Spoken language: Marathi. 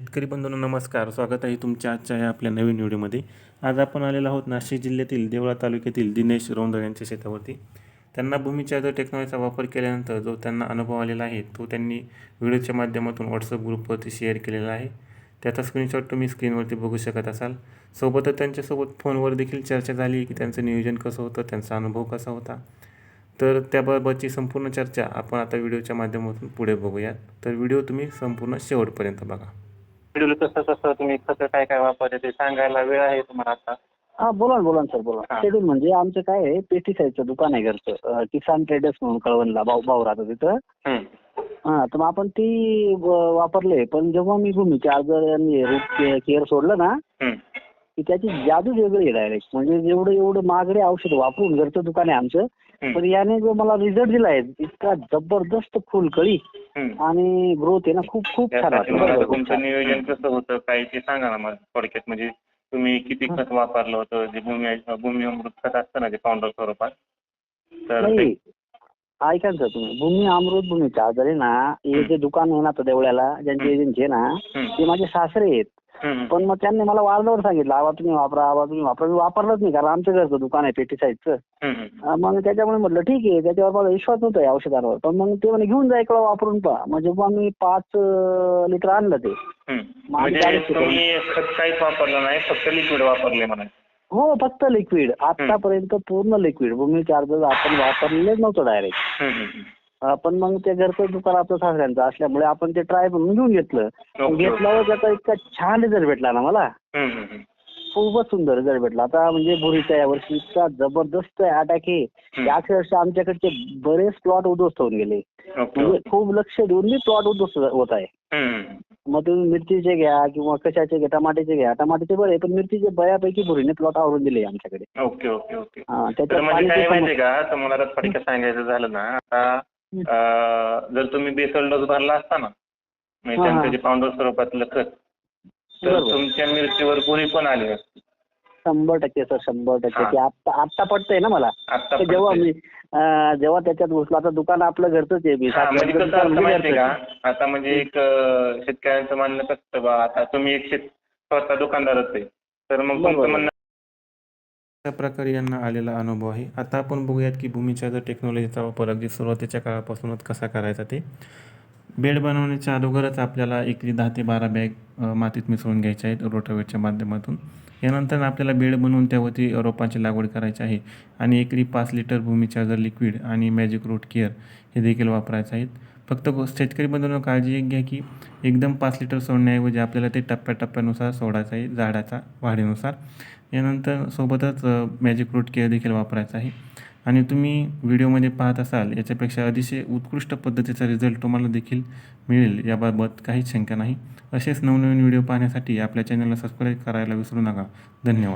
शेतकरी बंधूंना नमस्कार. स्वागत आहे तुमच्या आजच्या या आपल्या नवीन व्हिडिओमध्ये. आज आपण आलेलो आहोत नाशिक जिल्ह्यातील देवळा तालुक्यातील दिनेश रोंदळ यांच्या शेतावरती. त्यांना भूमीच्या जो टेक्नॉलॉजीचा वापर केल्यानंतर जो त्यांना अनुभव आलेला आहे तो त्यांनी व्हिडिओच्या माध्यमातून व्हॉट्सअप ग्रुपवरती शेअर केलेला आहे. त्याचा स्क्रीनशॉट तुम्ही स्क्रीनवरती बघू शकत असाल. सोबतच त्यांच्यासोबत फोनवर देखील चर्चा झाली की त्यांचं नियोजन कसं होतं त्यांचा अनुभव कसा होता. तर त्याबाबतची संपूर्ण चर्चा आपण आता व्हिडिओच्या माध्यमातून पुढे बघूयात. तर व्हिडिओ तुम्ही संपूर्ण शेवटपर्यंत बघा. शेड्यूल कसं कसं तुम्ही खतं काय काय वापरते ते सांगायला वेळ आहे तुम्हाला आता हा बोला ना बोला ना सर बोला हा. शेड्यूल म्हणजे आमचं काय आहे पेस्टिसाईडचं दुकान आहे घरचं अं, किसान ट्रेडर्स म्हणून कळवणला भाऊ भाऊ राहतो तिथं हम्म. हा तर मग आपण ती व- वापरले पण जेव्हा मी भूमी चार्जर आणि रूट केअर सोडलं ना हम्म. की त्याची जादूच वेगळी आहे डायरेक्ट म्हणजे जेवढं एवढं महागडे औषध वापरून घरचं दुकान आहे आमचं हम्म. पण याने जो मला रिझल्ट दिला आहे इतका जबरदस्त फुलकळी. आणि ग्रोथ आहे ना खूप खूप छान तुमचं. नियोजन कसं होतं काय ते सांगा ना मला थोडक्यात. म्हणजे तुम्ही किती खत वापरलं होतं जे भूमी भूमी अमृत खत असतं ना ते पावडर स्वरूपात. तर ते- नाही ऐका ना सर तुम्ही. भूमी अमृत भूमी चार्जर आहे ना हे जे दुकान आहे ना आता देवळ्याला ज्यांचे एजंट आहे ना. ते माझे सासरे आहेत. पण मग त्यांनी मला वारंवार सांगितलं आवा तुम्ही वापरा आवा तुम्ही वापरा. मी वापरलंच नाही कारण आमचं घरचं दुकान आहे पेटीसाईडचं हम्म. अं, मग त्याच्यामुळे म्हटलं ठीक आहे. त्याच्यावर माझा विश्वास नव्हता या औषधांवर. पण मग ते म्हणे घेऊन जा इकडं वापरून पहा. मग जेव्हा मी पाच लिटर आणलं ते आम्ही म्हणजे खत काहीच वापरलं नाही फक्त लिक्विड वापरले म्हणा. हो फक्त लिक्विड आतापर्यंत पूर्ण लिक्विड भूमी चार्जर आपण वापरलेच नव्हतं डायरेक्ट. पण मग ते घरचं दुकान आपलं सासऱ्यांचं असल्यामुळे आपण ते ट्राय म्हणून घेऊन घेतलं. ओके. घेतल्यावर त्याचा इतका छान रिझल्ट भेटला ना मला. खूपच सुंदर रिझल्ट भेटला. आता म्हणजे बोरीच्या यावर्षी इतका जबरदस्त अटॅक आहे. की अक्षरशः आमच्याकडचे बरेच प्लॉट उद्ध्वस्त होऊन गेले. म्हणजे खूप लक्ष देऊन प्लॉट उद्ध्वस्त होत आहे. मग तुम्ही मिरचीचे घ्या किंवा कशाचे घ्या टमाट्याचे घ्या. टमाट्याचे बरे पण मिरचीचे बऱ्यापैकी भुरीने प्लॉट आवरून दिले आमच्याकडे. Okay okay okay. हा, म्हणजे काय माहितीये का? तुम्हाला सांगायचं झालं ना आता जर तुम्ही बेसल डोस भरला असता ना म्हणजे. त्यांचं जे पावडर स्वरूपातलं खत तर. तुमच्या मिरचीवर कोणी पण आले असते. शंभर टक्के सर शंभर टक्के. आत्ता पडतंय ना मला? जेव्हा मी जेव्हा त्याच्यात घुसलो आता दुकान आपलं घरचंच आहे हा, म्हणजे माहितीये का आहे. आता म्हणजे एक शेतकऱ्यांचं म्हणणं कसं बा आता तुम्ही एक शेत स्वतः दुकानदारच आहे. तर मग. तुमचं म्हणणं अशा प्रकारे यांना आलेला अनुभव आहे. आता आपण बघूयात की भूमीच्या जर टेक्नॉलॉजीचा वापर अगदी सुरुवातीच्या काळापासूनच कसा करायचा ते. बेड बनवण्याच्या अगोदरच आपल्याला एकरी दहा ते बारा बॅग मातीत मिसळून घ्यायच्या आहेत रोटावेटच्या माध्यमातून. यानंतर आपल्याला बेड बनवून त्यावरती रोपांची लागवड करायची आहे आणि एकरी पाच लिटर भूमीच्या लिक्विड आणि मॅजिक रूट केअर हे देखील वापरायचं आहेत फक्त शेतकरी बंधूंनो काळजी एक घ्या की एकदम पाच लिटर सोडण्याऐवजी आपल्याला ते टप्प्याटप्प्यानुसार सोडायचं आहे झाडाचा वाढीनुसार. यानंतर सोबतच मॅजिक रूट केअर देखील वापरायचा आहे. आणि तुम्ही व्हिडिओमध्ये पाहत असाल याच्यापेक्षा अतिशय उत्कृष्ट पद्धतीचा रिझल्ट तुम्हाला देखील मिळेल. याबाबत काहीच शंका नाही. असेच नवनवीन व्हिडिओ पाहण्यासाठी आपल्या चॅनलला सबस्क्राईब करायला विसरू नका. धन्यवाद.